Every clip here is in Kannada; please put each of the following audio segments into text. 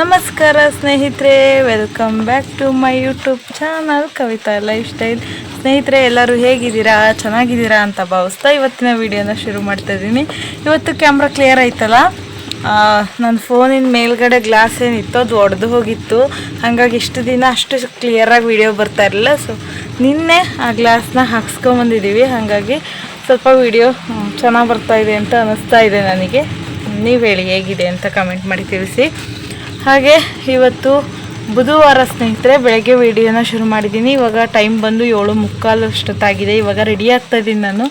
ನಮಸ್ಕಾರ ಸ್ನೇಹಿತರೆ welcome back to my YouTube channel Kavitha life style ಸ್ನೇಹಿತರೆ, ಎಲ್ಲರೂ ಹೇಗಿದ್ದೀರಾ? ಚೆನ್ನಾಗಿದ್ದೀರಾ ಅಂತ ಭಾವಿಸ್ತಾ ಇವತ್ತಿನ ವಿಡಿಯೋನ ಶುರು ಮಾಡ್ತಾ ಇದ್ದೀನಿ. ಇವತ್ತು ಕ್ಯಾಮ್ರಾ ಕ್ಲಿಯರ್ ಆಯ್ತಲ್ಲ? ನನ್ನ ಫೋನಿನ ಮೇಲ್ಗಡೆ ಗ್ಲಾಸ್ ಏನಿತ್ತು ಅದು ಒಡೆದು ಹೋಗಿತ್ತು. ಹಾಗಾಗಿ ಇಷ್ಟು ದಿನ ಅಷ್ಟು ಕ್ಲಿಯರಾಗಿ ವಿಡಿಯೋ ಬರ್ತಾ ಇರಲಿಲ್ಲ. ಸೊ ನಿನ್ನೆ ಆ ಗ್ಲಾಸ್ನ ಹಾಕ್ಸ್ಕೊಂಬಂದಿದ್ದೀವಿ. ಹಾಗಾಗಿ ಸ್ವಲ್ಪ ವಿಡಿಯೋ ಚೆನ್ನಾಗಿ ಬರ್ತಾ ಇದೆ ಅಂತ ಅನ್ನಿಸ್ತಾ ಇದೆ ನನಗೆ. ನೀವು ಹೇಳಿ ಹೇಗಿದೆ ಅಂತ ಕಮೆಂಟ್ ಮಾಡಿ ತಿಳಿಸಿ. ಹಾಗೆ ಇವತ್ತು ಬುಧವಾರ ಸ್ನೇಹಿತರೆ, ಬೆಳಗ್ಗೆ ವಿಡಿಯೋನ ಶುರು ಮಾಡಿದ್ದೀನಿ. ಇವಾಗ ಟೈಮ್ ಬಂದು ಏಳು ಮುಕ್ಕಾಲು ಅಷ್ಟೊತ್ತಾಗಿದೆ ಇವಾಗ ರೆಡಿ ಆಗ್ತಾ ಇದ್ದೀನಿ ನಾನು.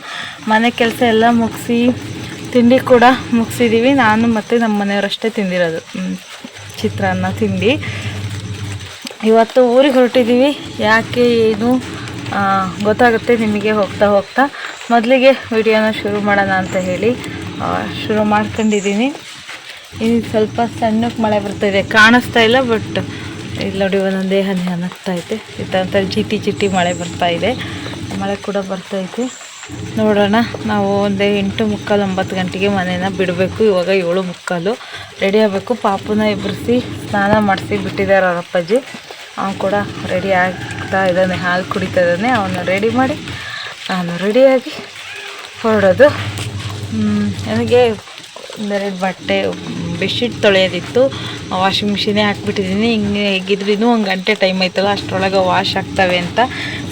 ಮನೆ ಕೆಲಸ ಎಲ್ಲ ಮುಗಿಸಿ, ತಿಂಡಿ ಕೂಡ ಮುಗಿಸಿದ್ದೀವಿ ನಾನು ಮತ್ತು ನಮ್ಮ ಮನೆಯವರಷ್ಟೇ ತಿಂದಿರೋದು. ಚಿತ್ರಾನ್ನ ತಿಂಡಿ. ಇವತ್ತು ಊರಿಗೆ ಹೊರಟಿದ್ದೀವಿ ಯಾಕೆ, ಏನು ಗೊತ್ತಾಗುತ್ತೆ ನಿಮಗೆ ಹೋಗ್ತಾ ಹೋಗ್ತಾ. ಮೊದಲಿಗೆ ವಿಡಿಯೋನ ಶುರು ಮಾಡೋಣ ಅಂತ ಹೇಳಿ ಶುರು ಮಾಡ್ಕೊಂಡಿದ್ದೀನಿ. ಇನ್ನು ಸ್ವಲ್ಪ ಸಣ್ಣಕ್ಕೆ ಮಳೆ ಬರ್ತಾಯಿದೆ ಕಾಣಿಸ್ತಾ ಇಲ್ಲ ಬಟ್ ಇಲ್ಲಿ ನೋಡಿ ಒಂದೊಂದು ಹನಿ ಅನ್ನಿಸ್ತಾ ಐತೆ ಇತ್ತಂತ ಚಿಟಿ ಚಿಟಿ ಮಳೆ ಬರ್ತಾ ಇದೆ. ಮಳೆ ಕೂಡ ಬರ್ತೈತೆ ನೋಡೋಣ, ನಾವು ಒಂದು ಎಂಟು ಮುಕ್ಕಾಲು ಒಂಬತ್ತು ಗಂಟೆಗೆ ಮನೇನ ಬಿಡಬೇಕು. ಇವಾಗ ಏಳು ಮುಕ್ಕಾಲು. ರೆಡಿ ಆಗಬೇಕು. ಪಾಪುನ ಎಬ್ಬರಿಸಿ ಸ್ನಾನ ಮಾಡಿಸಿ ಬಿಟ್ಟಿದ್ದಾರೆ ಅವ್ರ ಅಪ್ಪಾಜಿ. ಅವನು ಕೂಡ ರೆಡಿ ಆಗ್ತಾ ಇದ್ದಾನೆ. ಹಾಲು ಕುಡಿತಾ ಇದ್ದಾನೆ. ಅವನ್ನ ರೆಡಿ ಮಾಡಿ ನಾನು ರೆಡಿಯಾಗಿ ಹೊರಡೋದು. ನನಗೆ ಒಂದೆರಡು ಬಟ್ಟೆ ಬೆಡ್ಶೀಟ್ ತೊಳೆಯೋದಿತ್ತು. ವಾಷಿಂಗ್ ಮಿಷಿನೇ ಹಾಕ್ಬಿಟ್ಟಿದ್ದೀನಿ. ಹಿಂಗೆ ಹೇಗಿದ್ರೂ ಒಂದು ಗಂಟೆ ಟೈಮ್ ಐತಲ್ಲ ಅಷ್ಟರೊಳಗೆ ವಾಶ್ ಆಗ್ತವೆ ಅಂತ.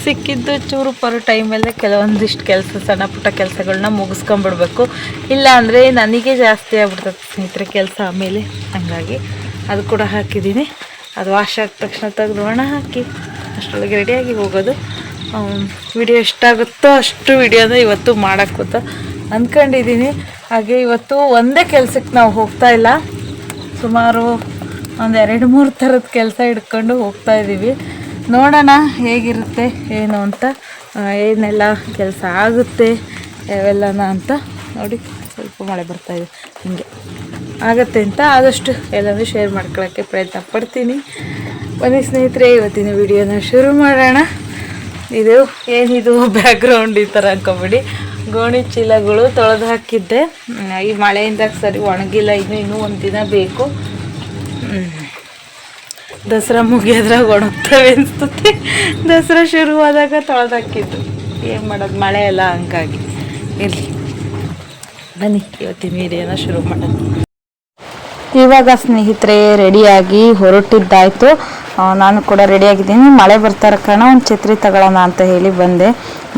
ಸಿಕ್ಕಿದ್ದು ಚೂರು ಪರು ಟೈಮಲ್ಲೇ ಕೆಲವೊಂದಿಷ್ಟು ಕೆಲಸ, ಸಣ್ಣ ಪುಟ್ಟ ಕೆಲಸಗಳನ್ನ ಮುಗಿಸ್ಕೊಂಬಿಡ್ಬೇಕು. ಇಲ್ಲ ಅಂದರೆ ನನಗೆ ಜಾಸ್ತಿ ಆಗ್ಬಿಡ್ತದೆ ಸ್ನೇಹಿತರೆ ಕೆಲಸ ಆಮೇಲೆ. ಹಂಗಾಗಿ ಅದು ಕೂಡ ಹಾಕಿದ್ದೀನಿ. ಅದು ವಾಶ್ ಆದ ತಕ್ಷಣ ತೆಗೆದು ಒಣ ಹಾಕಿ. ಅಷ್ಟರೊಳಗೆ ರೆಡಿಯಾಗಿ ಹೋಗೋದು. ವಿಡಿಯೋ ಎಷ್ಟಾಗುತ್ತೋ ಅಷ್ಟು ವಿಡಿಯೋನ ಇವತ್ತು ಮಾಡೋಕ್ಕೂತ ಅಂದ್ಕೊಂಡಿದ್ದೀನಿ ಹಾಗೆ ಇವತ್ತು ಒಂದೇ ಕೆಲಸಕ್ಕೆ ನಾವು ಹೋಗ್ತಾ ಇಲ್ಲ. ಸುಮಾರು ಒಂದು ಎರಡು ಮೂರು ಥರದ ಕೆಲಸ ಹಿಡ್ಕೊಂಡು ಹೋಗ್ತಾ ಇದ್ದೀವಿ ನೋಡೋಣ ಹೇಗಿರುತ್ತೆ, ಏನು ಅಂತ ಏನೆಲ್ಲ ಕೆಲಸ ಆಗುತ್ತೆ, ಯಾವೆಲ್ಲನ ಅಂತ ನೋಡಿ. ಸ್ವಲ್ಪ ಮಳೆ ಬರ್ತಾ ಇದೆ, ಹಿಂಗೆ. ಆಗುತ್ತೆ ಅಂತ ಆದಷ್ಟು ಎಲ್ಲನೂ ಶೇರ್ ಮಾಡ್ಕೊಳ್ಳೋಕ್ಕೆ ಪ್ರಯತ್ನ ಪಡ್ತೀನಿ. ಬನ್ನಿ ಸ್ನೇಹಿತರೆ, ಇವತ್ತಿನ ವಿಡಿಯೋನ ಶುರು ಮಾಡೋಣ. ಇದು ಏನಿದು ಬ್ಯಾಕ್ಗ್ರೌಂಡ್ ಈ ಥರ ಅನ್ಕೊಬಿಡಿ. ಗೋಣಿ ಚೀಲಗಳು ತೊಳೆದು ಹಾಕಿದ್ದೆ. ಈ ಮಳೆಯಿಂದ ಸರಿ ಒಣಗಿಲ್ಲ, ಇನ್ನು ಇನ್ನೂ ಒಂದು ದಿನ ಬೇಕು. ದಸರಾ ಮುಗಿಯೋದ್ರಾಗ ಒಣಗ್ತವೆ ಅನಿಸ್ತದೆ ದಸರಾ ಶುರುವಾದಾಗ ತೊಳೆದು ಹಾಕಿದ್ದು. ಏನು ಮಾಡೋದು, ಮಳೆ ಎಲ್ಲ ಹಂಗಾಗಿ. ಇರಲಿ. ಬನ್ನಿ, ಇವತ್ತಿನ ವೀಡಿಯೋನ ಶುರು ಮಾಡೋಣ. ಇವಾಗ ಸ್ನೇಹಿತರೆ ರೆಡಿಯಾಗಿ ಹೊರಟಿದ್ದಾಯಿತು. ನಾನು ಕೂಡ ರೆಡಿಯಾಗಿದ್ದೀನಿ ಮಳೆ ಬರ್ತಾರ ಕಾರಣ ಒಂದು ಛತ್ರಿ ತಗೊಳ್ಳೋಣ ಅಂತ ಹೇಳಿ ಬಂದೆ.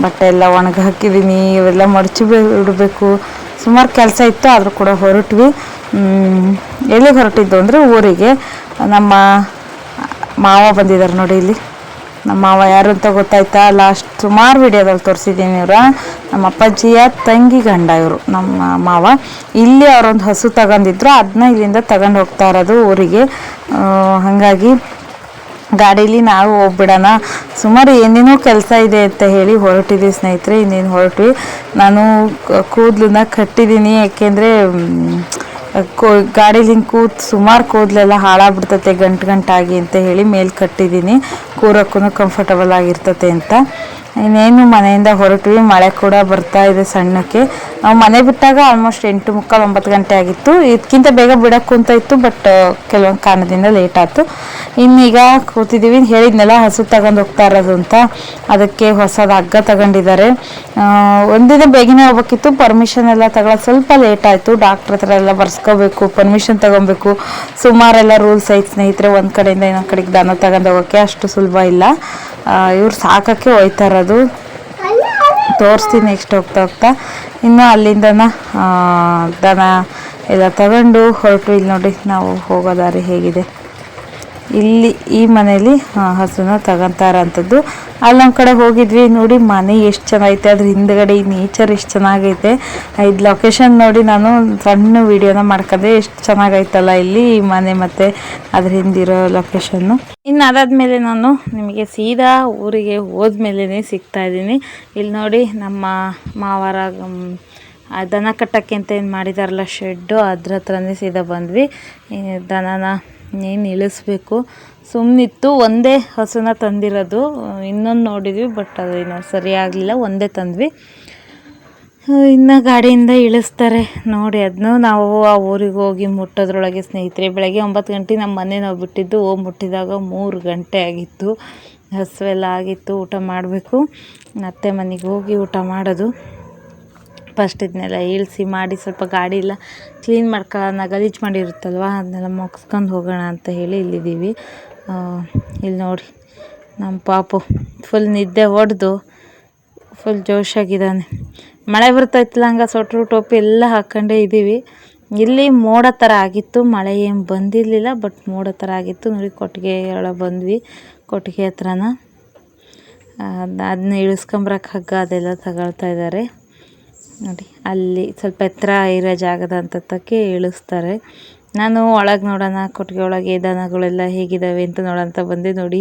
ಬಟ್ಟೆ ಎಲ್ಲ ಒಣಗಿ ಹಾಕಿದ್ದೀನಿ ಇವೆಲ್ಲ ಮಡಚಿ ಬಿಡಬೇಕು ಸುಮಾರು ಕೆಲಸ ಇತ್ತು, ಆದರೂ ಕೂಡ ಹೊರಟ್ವಿ. ಎಲ್ಲಿಗೆ ಹೊರಟಿದ್ದು ಅಂದರೆ ಊರಿಗೆ. ನಮ್ಮ ಮಾವ ಬಂದಿದ್ದಾರೆ ನೋಡಿ ಇಲ್ಲಿ. ನಮ್ಮ ಮಾವ ಯಾರು ಅಂತ ಗೊತ್ತಾಯ್ತಾ? ಲಾಸ್ಟ್ ಸುಮಾರು ವಿಡಿಯೋದಲ್ಲಿ ತೋರಿಸಿದ್ದೀನಿ ಇವರ. ನಮ್ಮ ಅಪ್ಪಾಜಿಯ ತಂಗಿ ಗಂಡ ಇವರು, ನಮ್ಮ ಮಾವ. ಇಲ್ಲಿ ಅವರೊಂದು ಹಸು ತಗೊಂಡಿದ್ರು ಅದನ್ನ ಇಲ್ಲಿಂದ ತಗೊಂಡು ಹೋಗ್ತಾ ಇರೋದು ಊರಿಗೆ. ಹಾಗಾಗಿ ಗಾಡೀಲಿ ನಾವು ಹೋಗ್ಬಿಡೋಣ. ಸುಮಾರು ಏನೇನೋ ಕೆಲಸ ಇದೆ ಅಂತ ಹೇಳಿ ಹೊರಟಿದ್ವಿ ಸ್ನೇಹಿತರೆ, ಇನ್ನೇನು ಹೊರಟ್ವಿ. ನಾನು ಕೂದಲನ್ನ ಕೂದ್ಲನ್ನ ಕಟ್ಟಿದ್ದೀನಿ ಯಾಕೆಂದರೆ ಕೋ, ಗಾಡೀಲಿ ಹಿಂಗೆ ಕೂತ್ ಸುಮಾರು ಕೂದಲೆಲ್ಲ ಹಾಳಾಗ್ಬಿಡ್ತತೆ, ಗಂಟು ಗಂಟಾಗಿ ಅಂತ ಹೇಳಿ ಮೇಲೆ ಕಟ್ಟಿದ್ದೀನಿ. ಕೂರೋಕ್ಕೂ ಕಂಫರ್ಟಬಲ್ ಆಗಿರ್ತತೆ ಅಂತ. ಇನ್ನೇನು ಮನೆಯಿಂದ ಹೊರಟ್ವಿ ಮಳೆ ಕೂಡ ಬರ್ತಾ ಇದೆ ಸಣ್ಣಕ್ಕೆ. ನಾವು ಮನೆ ಬಿಟ್ಟಾಗ ಆಲ್ಮೋಸ್ಟ್ ಎಂಟು ಮುಕ್ಕಾಲು ಒಂಬತ್ತು ಗಂಟೆ ಆಗಿತ್ತು. ಇದಕ್ಕಿಂತ ಬೇಗ ಬಿಡಕ್ಕೆ ಅಂತ ಇತ್ತು ಬಟ್ ಕೆಲವೊಂದು ಕಾರಣದಿಂದ ಲೇಟ್ ಆಯಿತು. ಇನ್ನೀಗ ಕೂತಿದ್ದೀವಿ, ಹೇಳಿದ್ನೆಲ್ಲ, ಹಸು ತಗೊಂಡು ಹೋಗ್ತಾ ಇರೋದು ಅಂತ. ಅದಕ್ಕೆ ಹೊಸದು ಹಗ್ಗ ತಗೊಂಡಿದ್ದಾರೆ. ಒಂದಿನ ಬೇಗನೆ ಹೋಗ್ಬೇಕಿತ್ತು ಪರ್ಮಿಷನ್ ಎಲ್ಲ ತಗೊಳ್ಳೋದು ಸ್ವಲ್ಪ ಲೇಟ್ ಆಯಿತು. ಡಾಕ್ಟ್ರ್ ಹತ್ರ ಎಲ್ಲ ಬರ್ಸ್ಕೋಬೇಕು ಪರ್ಮಿಷನ್ ತಗೊಬೇಕು. ಸುಮಾರೆಲ್ಲ ರೂಲ್ಸ್ ಐತೆ ಸ್ನೇಹಿತರೆ, ಒಂದು ಕಡೆಯಿಂದ ಇನ್ನೊಂದು ಕಡೆಗೆ ದನ ತಗೊಂಡು ಹೋಗೋಕ್ಕೆ ಅಷ್ಟು ಸುಲಭ ಇಲ್ಲ. ಇವ್ರು ಸಾಕೋಕ್ಕೆ ಹೋಯ್ತಾ ಇರೋದು ತೋರಿಸ್ತೀನಿ ನೆಕ್ಸ್ಟ್ ಹೋಗ್ತಾ ಹೋಗ್ತಾ. ಇನ್ನು ಅಲ್ಲಿಂದನ ದನ ಎಲ್ಲ ತಗೊಂಡು ಹೊರಟು. ಇಲ್ಲಿ ನೋಡಿ ನಾವು ಹೋಗೋ ದಾರಿ ಹೇಗಿದೆ. ಇಲ್ಲಿ ಈ ಮನೇಲಿ ಆ, ಹಸುನ ತಗೊಂತಾ ಇರೋಂಥದ್ದು ಅಲ್ಲಿ ನಮ್ಮ ಕಡೆ ಹೋಗಿದ್ವಿ, ನೋಡಿ ಮನೆ ಎಷ್ಟು ಚೆನ್ನಾಗೈತೆ, ಅದ್ರ ಹಿಂದ್ಗಡೆ ಈ ನೇಚರ್ ಎಷ್ಟು ಚೆನ್ನಾಗೈತೆ. ಇದು ಲೊಕೇಶನ್ ನೋಡಿ ನಾನು ಸಣ್ಣ ವಿಡಿಯೋನ ಮಾಡ್ಕೊಂಡೆ, ಎಷ್ಟು ಚೆನ್ನಾಗೈತಲ್ಲ ಇಲ್ಲಿ ಈ ಮನೆ ಮತ್ತು ಅದ್ರ ಹಿಂದಿರೋ ಲೊಕೇಶನ್ನು ಇನ್ನು ಅದಾದಮೇಲೆ ನಾನು ನಿಮಗೆ ಸೀದಾ ಊರಿಗೆ ಹೋದ್ಮೇಲೆ ಸಿಗ್ತಾ ಇದ್ದೀನಿ. ಇಲ್ಲಿ ನೋಡಿ ನಮ್ಮ ಮಾವರ ದನ ಕಟ್ಟಕ್ಕೆ ಅಂತ ಏನು ಮಾಡಿದಾರಲ್ಲ ಶೆಡ್ಡು ಅದ್ರ ಹತ್ರನೇ ಸೀದಾ ಬಂದ್ವಿ. ದನನ ಏನು ಇಳಿಸ್ಬೇಕು? ಸುಮ್ಮನಿತ್ತು ಒಂದೇ ಹಸುನ ತಂದಿರೋದು. ಇನ್ನೊಂದು ನೋಡಿದ್ವಿ, ಬಟ್ ಅದು ಇನ್ನೂ ಸರಿ ಒಂದೇ ತಂದ್ವಿ. ಇನ್ನು ಗಾಡಿಯಿಂದ ಇಳಿಸ್ತಾರೆ. ನೋಡಿ ಅದನ್ನು ನಾವು ಆ ಊರಿಗೆ ಹೋಗಿ ಮುಟ್ಟೋದ್ರೊಳಗೆ ಸ್ನೇಹಿತರೆ, ಬೆಳಗ್ಗೆ ಒಂಬತ್ತು ಗಂಟೆ ನಮ್ಮ ಮನೆ ನಾವು ಬಿಟ್ಟಿದ್ದು, ಹೋಗಿ ಮುಟ್ಟಿದಾಗ ಮೂರು ಗಂಟೆ ಆಗಿತ್ತು. ಹಸುವೆಲ್ಲ ಆಗಿತ್ತು, ಊಟ ಮಾಡಬೇಕು. ಅತ್ತೆ ಮನೆಗೆ ಹೋಗಿ ಊಟ ಮಾಡೋದು. ಫಸ್ಟ್ ಇದನ್ನೆಲ್ಲ ಇಳಿಸಿ ಮಾಡಿ, ಸ್ವಲ್ಪ ಗಾಡಿ ಎಲ್ಲ ಕ್ಲೀನ್ ಮಾಡ್ಕೊಳ್ಳೋಣ ಗಲೀಜು ಮಾಡಿರುತ್ತಲ್ವ, ಅದನ್ನೆಲ್ಲ ಮುಗಿಸ್ಕೊಂಡು ಹೋಗೋಣ ಅಂತ ಹೇಳಿ ಇಲ್ಲಿದ್ದೀವಿ. ಇಲ್ಲಿ ನೋಡಿ ನಮ್ಮ ಪಾಪು ಫುಲ್ ನಿದ್ದೆ ಹೊಡೆದು ಫುಲ್ ಜೋಶಾಗಿದ್ದಾನೆ ಮಳೆ ಬರ್ತಾಯಿತ್ತಲ್ಲ ಹಂಗೆ ಸೊಟ್ರು ಟೋಪಿ ಎಲ್ಲ ಹಾಕ್ಕೊಂಡೇ ಇದ್ದೀವಿ. ಇಲ್ಲಿ ಮೋಡ ಥರ ಆಗಿತ್ತು, ಮಳೆ ಏನು ಬಂದಿರಲಿಲ್ಲ ಬಟ್ ಮೋಡ ಥರ ಆಗಿತ್ತು. ನೋಡಿ, ಕೊಟ್ಟಿಗೆ ಒಳಗೆ ಬಂದ್ವಿ, ಕೊಟ್ಟಿಗೆ ಹತ್ರನ. ಅದನ್ನ ಇಳಿಸ್ಕೊಂಬರಕ್ಕೆ ಹಗ್ಗ ಅದೆಲ್ಲ ತಗೊಳ್ತಾ ಇದ್ದಾರೆ ನೋಡಿ, ಅಲ್ಲಿ ಸ್ವಲ್ಪ ಎತ್ತರ ಇರೋ ಜಾಗದ ಇಳಿಸ್ತಾರೆ. ನಾನು ಒಳಗೆ ನೋಡೋಣ, ಕೊಟ್ಟಿಗೆ ಒಳಗೆ ದನಗಳೆಲ್ಲ ಹೇಗಿದ್ದಾವೆ ಅಂತ ನೋಡೋಂತ ಬಂದೆ ನೋಡಿ.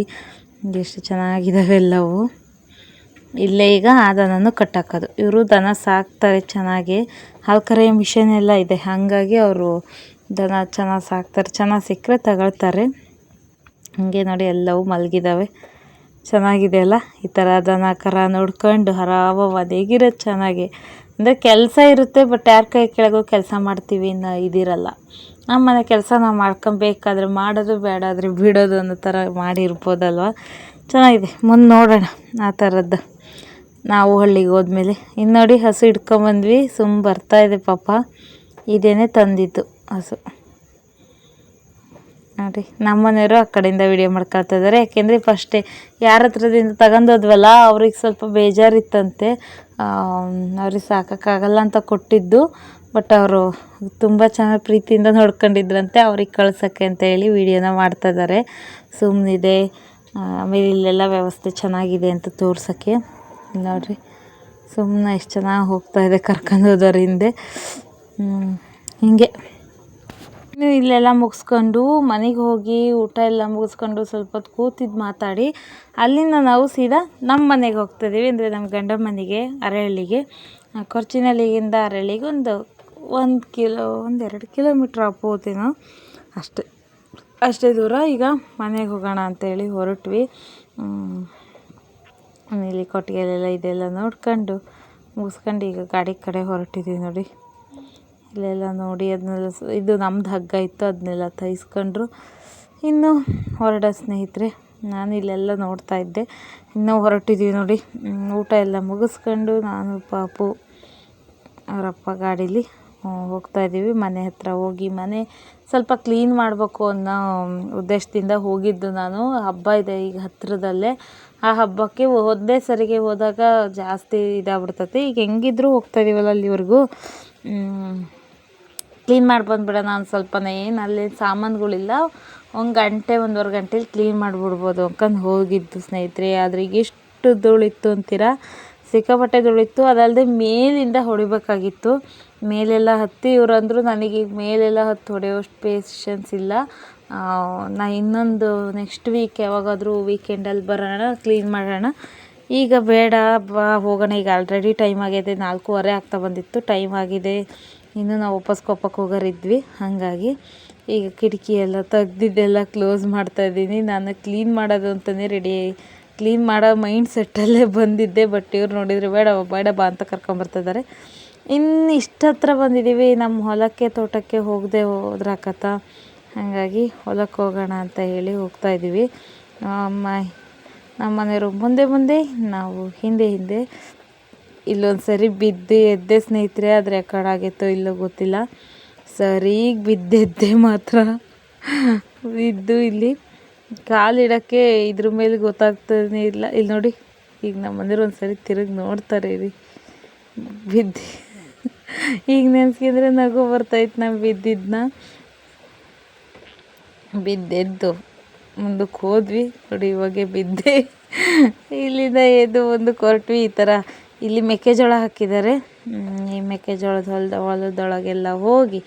ಎಷ್ಟು ಚೆನ್ನಾಗಿದ್ದಾವೆ ಎಲ್ಲವು. ಇಲ್ಲೇ ಈಗ ಆ ದನನೂ ಕಟ್ಟಾಕೋದು. ಇವರು ದನ ಸಾಕ್ತಾರೆ ಚೆನ್ನಾಗಿ. ಹಾಲು ಕರೆಯೋ ಮಿಷನ್ ಎಲ್ಲ ಇದೆ. ಹಾಗಾಗಿ ಅವರು ದನ ಚೆನ್ನಾಗಿ ಸಾಕ್ತಾರೆ. ಚೆನ್ನಾಗಿ ಸಿಕ್ಕರೆ ತಗೊಳ್ತಾರೆ. ಹಾಗೆ ನೋಡಿ ಎಲ್ಲವೂ ಮಲಗಿದ್ದಾವೆ ಚೆನ್ನಾಗಿದೆ ಅಲ್ಲ? ಈ ಥರ ದನ ಕರ ನೋಡ್ಕೊಂಡು ಆರಾಮವಾಗಿ ಹೇಗಿರೋದು ಚೆನ್ನಾಗಿ. ಅಂದರೆ ಕೆಲಸ ಇರುತ್ತೆ, ಬಟ್ ಯಾರ ಕೈ ಕೆಳಗೂ ಕೆಲಸ ಮಾಡ್ತೀವಿ ಇನ್ನು ಇದಿರಲ್ಲ. ನಮ್ಮ ಮನೆ ಕೆಲಸ ನಾವು ಮಾಡ್ಕೊಬೇಕಾದ್ರೆ ಮಾಡೋದು ಬೇಡ, ಆದರೆ ಬಿಡೋದು ಅನ್ನೋ ಥರ ಮಾಡಿರ್ಬೋದಲ್ವ? ಚೆನ್ನಾಗಿದೆ. ಮುಂದೆ ನೋಡೋಣ ಆ ಥರದ್ದು ನಾವು ಹಳ್ಳಿಗೆ ಹೋದ್ಮೇಲೆ. ಇನ್ನು ನೋಡಿ ಹಸು ಹಿಡ್ಕೊಂಬಂದ್ವಿ ಸುಮ್ಮ ಬರ್ತಾಯಿದೆ ಪಾಪ. ಇದೇನೆ ತಂದಿದ್ದು ಹಸು. ನೋಡಿ ನಮ್ಮ ಮನೆಯವರು ಆ ಕಡೆಯಿಂದ ವಿಡಿಯೋ ಮಾಡ್ಕೊಳ್ತಾ ಇದ್ದಾರೆ ಯಾಕೆಂದರೆ ಫಸ್ಟೇ ಯಾರ ಹತ್ರದಿಂದ ತಗೊಂಡೋದ್ವಲ್ಲ ಅವ್ರಿಗೆ ಸ್ವಲ್ಪ ಬೇಜಾರಿತ್ತಂತೆ. ಅವ್ರಿಗೆ ಸಾಕೋಕ್ಕಾಗಲ್ಲ ಅಂತ ಕೊಟ್ಟಿದ್ದು. ಬಟ್ ಅವರು ತುಂಬ ಚೆನ್ನಾಗಿ ಪ್ರೀತಿಯಿಂದ ನೋಡ್ಕೊಂಡಿದ್ರಂತೆ, ಅವ್ರಿಗೆ ಕಳ್ಸೋಕ್ಕೆ ಅಂತ ಹೇಳಿ ವಿಡಿಯೋನ ಮಾಡ್ತಾ ಇದ್ದಾರೆ ಸುಮ್ಮನಿದೆ ಆಮೇಲೆ ಇಲ್ಲೆಲ್ಲ ವ್ಯವಸ್ಥೆ ಚೆನ್ನಾಗಿದೆ ಅಂತ ತೋರ್ಸೋಕ್ಕೆ. ನೋಡಿರಿ ಸುಮ್ಮನೆ ಎಷ್ಟು ಚೆನ್ನಾಗಿ ಹೋಗ್ತಾ ಇದೆ ಕರ್ಕೊಂಡು ಹೋದವ್ರ ಹಿಂದೆ. ಹಿಂಗೆ. ಇನ್ನು ಇಲ್ಲೆಲ್ಲ ಮುಗಿಸ್ಕೊಂಡು ಮನೆಗೆ ಹೋಗಿ ಊಟ ಎಲ್ಲ ಮುಗಿಸ್ಕೊಂಡು ಸ್ವಲ್ಪ ಹೊತ್ತು ಕೂತಿದ್ದು ಮಾತಾಡಿ, ಅಲ್ಲಿಂದ ನಾವು ಸೀದಾ ನಮ್ಮ ಮನೆಗೆ ಹೋಗ್ತಿದ್ದೀವಿ ಅಂದರೆ ನಮ್ಮ ಗಂಡ ಮನೆಗೆ ಅರಹಳ್ಳಿಗೆ ಕೊರ್ಚಿನಲ್ಲಿಗಿಂದ ಅರಳಿಗೆ ಒಂದು ಒಂದು ಕಿಲೋ, ಒಂದು ಎರಡು ಕಿಲೋಮೀಟ್ರ್ ಆಗ್ಬೋದೇನೋ ಅಷ್ಟೇ. ಅಷ್ಟೇ ದೂರ ಈಗ ಮನೆಗೆ ಹೋಗೋಣ ಅಂತೇಳಿ ಹೊರಟ್ವಿ. ಇಲ್ಲಿ ಕೊಟ್ಟಿಗೆಲೆಲ್ಲ ಇದೆಲ್ಲ ನೋಡ್ಕೊಂಡು ಮುಗಿಸ್ಕೊಂಡು ಈಗ ಗಾಡಿ ಕಡೆ ಹೊರಟಿದ್ದೀವಿ ನೋಡಿ. ಇಲ್ಲೆಲ್ಲ ನೋಡಿ ಅದನ್ನೆಲ್ಲ ಇದು ನಮ್ದು ಹಗ್ಗ ಇತ್ತು ಅದನ್ನೆಲ್ಲ ತೈಸ್ಕೊಂಡ್ರು ಇನ್ನು ಹೊರಡ ಸ್ನೇಹಿತರೆ, ನಾನು ಇಲ್ಲೆಲ್ಲ ನೋಡ್ತಾ ಇದ್ದೆ. ಇನ್ನೂ ಹೊರಟಿದ್ದೀವಿ ನೋಡಿ. ಊಟ ಎಲ್ಲ ಮುಗಿಸ್ಕೊಂಡು ನಾನು ಪಾಪು ಅವರಪ್ಪ ಗಾಡೀಲಿ ಹೋಗ್ತಾ ಇದ್ದೀವಿ ಮನೆ ಹತ್ರ ಹೋಗಿ ಮನೆ ಸ್ವಲ್ಪ ಕ್ಲೀನ್ ಮಾಡಬೇಕು ಅನ್ನೋ ಉದ್ದೇಶದಿಂದ ಹೋಗಿದ್ದು ನಾನು. ಹಬ್ಬ ಇದೆ ಈಗ ಹತ್ತಿರದಲ್ಲೇ ಆ ಹಬ್ಬಕ್ಕೆ ಒಂದೇ ಸರಿಗೆ ಹೋದಾಗ ಜಾಸ್ತಿ ಇದಾಗ್ಬಿಡ್ತೈತಿ. ಈಗ ಹೆಂಗಿದ್ರೂ ಹೋಗ್ತಾ ಇದೀವಲ್ಲ ಅಲ್ಲಿವರೆಗೂ. ಕ್ಲೀನ್ ಮಾಡಿ ಬಂದುಬಿಡೋಣ ಒಂದು ಸ್ವಲ್ಪನೇ. ಏನು ಅಲ್ಲಿ ಸಾಮಾನುಗಳಿಲ್ಲ. ಒಂದು ಗಂಟೆ, ಒಂದೂವರೆ ಗಂಟೆಲಿ ಕ್ಲೀನ್ ಮಾಡಿಬಿಡ್ಬೋದು ಅನ್ಕಂಡು ಹೋಗಿದ್ದು ಸ್ನೇಹಿತರೆ. ಆದರೆ ಈಗ ಎಷ್ಟು ಧೂಳಿತ್ತು ಅಂತೀರಾ? ಸಿಕ್ಕಾಪಟ್ಟೆ ಧೂಳಿತ್ತು. ಅದಲ್ಲದೆ ಮೇಲಿಂದ ಹೊಡಿಬೇಕಾಗಿತ್ತು. ಮೇಲೆಲ್ಲ ಹತ್ತಿ ಇವ್ರು ಅಂದರು ನನಗೆ ಈಗ ಮೇಲೆಲ್ಲ ಹತ್ತಿ ಹೊಡೆಯೋಷ್ಟು ಪೇಷನ್ಸ್ ಇಲ್ಲ. ನಾ ಇನ್ನೊಂದು ನೆಕ್ಸ್ಟ್ ವೀಕ್ ಯಾವಾಗಾದರೂ ವೀಕೆಂಡಲ್ಲಿ ಬರೋಣ ಕ್ಲೀನ್ ಮಾಡೋಣ. ಈಗ ಬೇಡ, ಬಾ, ಹೋಗೋಣ. ಈಗ ಆಲ್ರೆಡಿ ಟೈಮ್ ಆಗಿದೆ. ನಾಲ್ಕೂವರೆ ಆಗ್ತಾ ಬಂದಿತ್ತು. ಟೈಮ್ ಆಗಿದೆ. ಇನ್ನು ನಾವು ವಾಪಸ್ ಕೊಪ್ಪಕ್ಕೆ ಹೋಗೋರಿದ್ವಿ. ಹಾಗಾಗಿ ಈಗ ಕಿಟಕಿ ಎಲ್ಲ ತೆಗ್ದಿದ್ದೆಲ್ಲ ಕ್ಲೋಸ್ ಮಾಡ್ತಾ ಇದ್ದೀನಿ. ನಾನು ಕ್ಲೀನ್ ಮಾಡೋದು ಅಂತಲೇ ರೆಡಿ ಕ್ಲೀನ್ ಮಾಡೋ ಮೈಂಡ್ ಸೆಟ್ಟಲ್ಲೇ ಬಂದಿದ್ದೆ. ಬಟ್ ಇವ್ರು ನೋಡಿದರೆ ಬೇಡ ಬೇಡ ಬಾ ಅಂತ ಕರ್ಕೊಂಬರ್ತಿದ್ದಾರೆ ಇನ್ನು ಇಷ್ಟು ಹತ್ರ ಬಂದಿದ್ದೀವಿ. ನಮ್ಮ ಹೊಲಕ್ಕೆ, ತೋಟಕ್ಕೆ ಹೋಗದೆ ಹೋದ್ರಾಕತ್ತ ಹಾಗಾಗಿ ಹೊಲಕ್ಕೆ ಹೋಗೋಣ ಅಂತ ಹೇಳಿ ಹೋಗ್ತಾ ಇದ್ದೀವಿ. ನಮ್ಮ ಮನೆಯವರು ಮುಂದೆ ಮುಂದೆ, ನಾವು ಹಿಂದೆ ಹಿಂದೆ. ಇಲ್ಲೊಂದು ಸರಿ ಬಿದ್ದು ಎದ್ದೆ ಸ್ನೇಹಿತರೆ ಆದರೆ ಆ ಕಡೆ ಆಗಿತ್ತೋ ಇಲ್ಲೋ ಗೊತ್ತಿಲ್ಲ. ಸರಿಗೆ ಬಿದ್ದೆದ್ದೆ ಮಾತ್ರ. ಬಿದ್ದು ಇಲ್ಲಿ ಕಾಲಿಡೋಕ್ಕೆ ಇದ್ರ ಮೇಲೆ ಗೊತ್ತಾಗ್ತಾನೆ ಇಲ್ಲ. ಇಲ್ಲಿ ನೋಡಿ, ಈಗ ನಮ್ಮ ಮನೆಯವ್ರು ಒಂದು ಸರಿ ತಿರುಗಿ ನೋಡ್ತಾರೆ ರೀ ಬಿದ್ದು ಈಗ ನೆನ್ಸ್ಕಿದ್ರೆ ನಗು ಬರ್ತೈತೆ ನಾ ಬಿದ್ದಿದ್ನ. ಬಿದ್ದೆದ್ದು. ಮುಂದಕ್ಕೆ ಹೋದ್ವಿ. ನೋಡಿ, ಇವಾಗೆ ಬಿದ್ದೆ. ಇಲ್ಲಿಂದ ಎದ್ದು ಒಂದು ಕೊರಟ್ವಿ ಈ ಥರ ಇಲ್ಲಿ ಮೆಕ್ಕೆಜೋಳ ಹಾಕಿದ್ದಾರೆ ಈ ಮೆಕ್ಕೆಜೋಳದ ಹೊಲದ, ಹೊಲದೊಳಗೆಲ್ಲ ಹೋಗಿ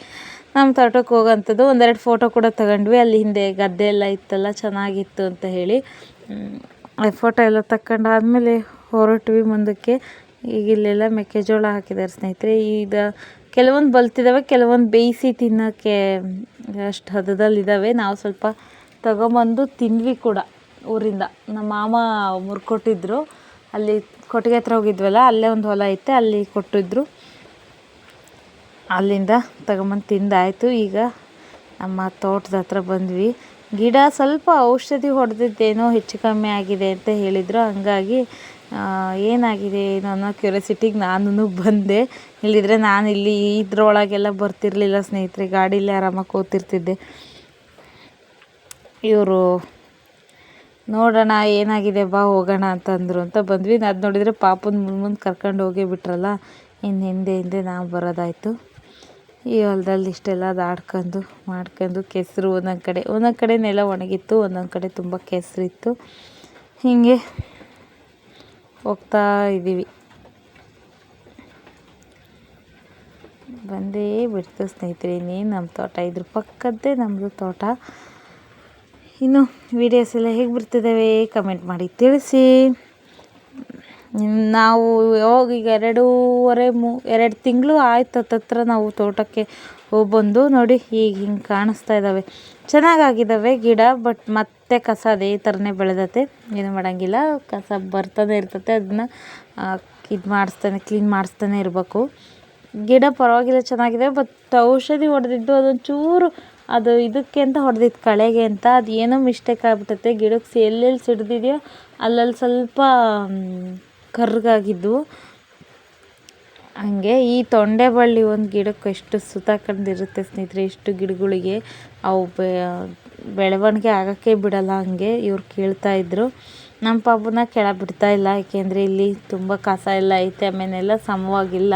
ನಮ್ಮ ತೋಟಕ್ಕೆ ಹೋಗೋಂಥದ್ದು ಒಂದೆರಡು ಫೋಟೋ ಕೂಡ ತಗೊಂಡ್ವಿ. ಅಲ್ಲಿ ಹಿಂದೆ ಗದ್ದೆ ಎಲ್ಲ ಇತ್ತಲ್ಲ, ಚೆನ್ನಾಗಿತ್ತು ಅಂತ ಹೇಳಿ. ಫೋಟೋ ಎಲ್ಲ ತಗೊಂಡಾದ್ಮೇಲೆ ಹೊರಟ್ವಿ ಮುಂದಕ್ಕೆ. ಈಗ ಇಲ್ಲೆಲ್ಲ ಮೆಕ್ಕೆಜೋಳ ಹಾಕಿದ್ದಾರೆ ಸ್ನೇಹಿತರೆ. ಈಗ ಕೆಲವೊಂದು ಬಲ್ತಿದ್ದಾವೆ ಕೆಲವೊಂದು ಬೇಯಿಸಿ ತಿನ್ನೋಕ್ಕೆ ಅಷ್ಟು ಹದದಲ್ಲಿದ್ದಾವೆ ನಾವು ಸ್ವಲ್ಪ ತಗೊಂಬಂದು ತಿಂದ್ವಿ ಕೂಡ ಊರಿಂದ. ನಮ್ಮ ಮಾಮ ಮುರ್ಕೊಟ್ಟಿದ್ರು ಅಲ್ಲಿ ಕೊಟ್ಟಿಗೆ ಹತ್ರ ಹೋಗಿದ್ವಲ್ಲ, ಅಲ್ಲೇ ಒಂದು ಹೊಲ ಐತೆ, ಅಲ್ಲಿ ಕೊಟ್ಟಿದ್ರು. ಅಲ್ಲಿಂದ ತಗೊಂಬಂದು ತಿಂದಾಯಿತು. ಈಗ ನಮ್ಮ ತೋಟದ ಹತ್ರ ಬಂದ್ವಿ. ಗಿಡ ಸ್ವಲ್ಪ ಔಷಧಿ ಹೊಡೆದಿದ್ದೇನೋ ಹೆಚ್ಚು ಕಮ್ಮಿ ಆಗಿದೆ ಅಂತ ಹೇಳಿದರು. ಹಂಗಾಗಿ ಏನಾಗಿದೆ ಏನು ಅನ್ನೋ ಕ್ಯೂರಿಯಾಸಿಟಿಗೆ ನಾನು ಬಂದೆ. ಇಲ್ಲಿದ್ರೆ ನಾನು ಇಲ್ಲಿ ಇದ್ರೊಳಗೆಲ್ಲ ಬರ್ತಿರಲಿಲ್ಲ ಸ್ನೇಹಿತರೆ, ಗಾಡೀಲಿ ಆರಾಮಾಗಿ ಕೂತಿರ್ತಿದ್ದೆ. ಇವರು, ನೋಡೋಣ ಏನಾಗಿದೆ, ಬಾ ಹೋಗೋಣ ಅಂತಂದರು ಅಂತ ಬಂದ್ವಿ. ಅದು ನೋಡಿದರೆ ಪಾಪನ ಮುಂದೆ ಮುಂದೆ ಕರ್ಕೊಂಡು ಹೋಗಿ ಬಿಟ್ರಲ್ಲ ಇನ್ನು ಹಿಂದೆ ಹಿಂದೆ ನಾವು ಬರೋದಾಯಿತು. ಈ ಹೊಲದಲ್ಲಿ ಇಷ್ಟೆಲ್ಲ ದಾಡ್ಕೊಂಡು ಮಾಡ್ಕೊಂಡು ಕೆಸರು ಒಂದೊಂದು ಕಡೆ ಒಂದೊಂದು ಕಡೆ ನೆಲ ಒಣಗಿತ್ತು, ಒಂದೊಂದು ಕಡೆ ತುಂಬ ಕೆಸರಿತ್ತು. ಹೀಗೆ ಹೋಗ್ತಾ ಇದ್ದೀವಿ. ಬಂದೇ ಬಿಡ್ತು ಸ್ನೇಹಿತರೆ, ಇನ್ನೇನು ನಮ್ಮ ತೋಟ? ಇದ್ರ ಪಕ್ಕದ್ದೇ ನಮ್ಮದು ತೋಟ. ಇನ್ನು ವೀಡಿಯೋಸ್ ಎಲ್ಲ ಹೇಗೆ ಬರ್ತಿದ್ದಾವೆ ಕಮೆಂಟ್ ಮಾಡಿ ತಿಳಿಸಿ. ನಾವು ಯಾವಾಗ ಈಗ ಎರಡೂವರೆ ಮೂ ಎರಡು ತಿಂಗಳು ಆಯ್ತು ಹತ್ತತ್ರ ನಾವು ತೋಟಕ್ಕೆ ಹೋಗ್ಬಂದು ನೋಡಿ ಈಗ ಹಿಂಗೆ ಕಾಣಿಸ್ತಾ ಇದ್ದಾವೆ ಚೆನ್ನಾಗಾಗಿದ್ದಾವೆ ಗಿಡ ಬಟ್ ಮತ್ತೆ ಕಸ ಅದೇ ಥರನೇ ಬೆಳೆದತ್ತೆ ಏನು ಮಾಡೋಂಗಿಲ್ಲ ಕಸ ಬರ್ತಾನೆ ಇರ್ತತೆ ಅದನ್ನ ಇದು ಮಾಡಿಸ್ತಾನೆ ಕ್ಲೀನ್ ಮಾಡಿಸ್ತಾನೆ ಇರಬೇಕು. ಗಿಡ ಪರವಾಗಿಲ್ಲ ಚೆನ್ನಾಗಿದೆ ಬಟ್ ಔಷಧಿ ಹೊಡೆದಿದ್ದು ಅದೊಂಚೂರು ಅದು ಇದಕ್ಕೆ ಅಂತ ಹೊಡೆದಿತ್ತು ಕಳೆಗೆ ಅಂತ ಅದು ಏನೋ ಮಿಸ್ಟೇಕ್ ಆಗ್ಬಿಟ್ಟೈತೆ ಗಿಡಕ್ಕೆ ಎಲ್ಲೆಲ್ಲಿ ಸಿಡ್ದಿದೆಯೋ ಅಲ್ಲಲ್ಲಿ ಸ್ವಲ್ಪ ಮ್, ಕರ್ರಗಾಗಿದ್ವು ಹಂಗೆ ಈ ತೊಂಡೆ ಬಳ್ಳಿ ಒಂದು ಗಿಡಕ್ಕೆ ಎಷ್ಟು ಸುತ್ತಾಕೊಂಡಿರುತ್ತೆ ಸ್ನೇಹಿತರೆ ಎಷ್ಟು ಗಿಡಗಳಿಗೆ ಅವು ಬೆಳವಣಿಗೆ ಆಗೋಕ್ಕೆ ಬಿಡಲ್ಲ ಹಂಗೆ ಇವ್ರು ಕೇಳ್ತಾ ಇದ್ರು. ನಮ್ಮ ಪಾಪನ ಕೆಳ ಬಿಡ್ತಾ ಇಲ್ಲ ಏಕೆಂದರೆ ಇಲ್ಲಿ ತುಂಬ ಕಸ ಎಲ್ಲ ಐತೆ, ಆಮೇಲೆಲ್ಲ ಸಮವಾಗಿಲ್ಲ.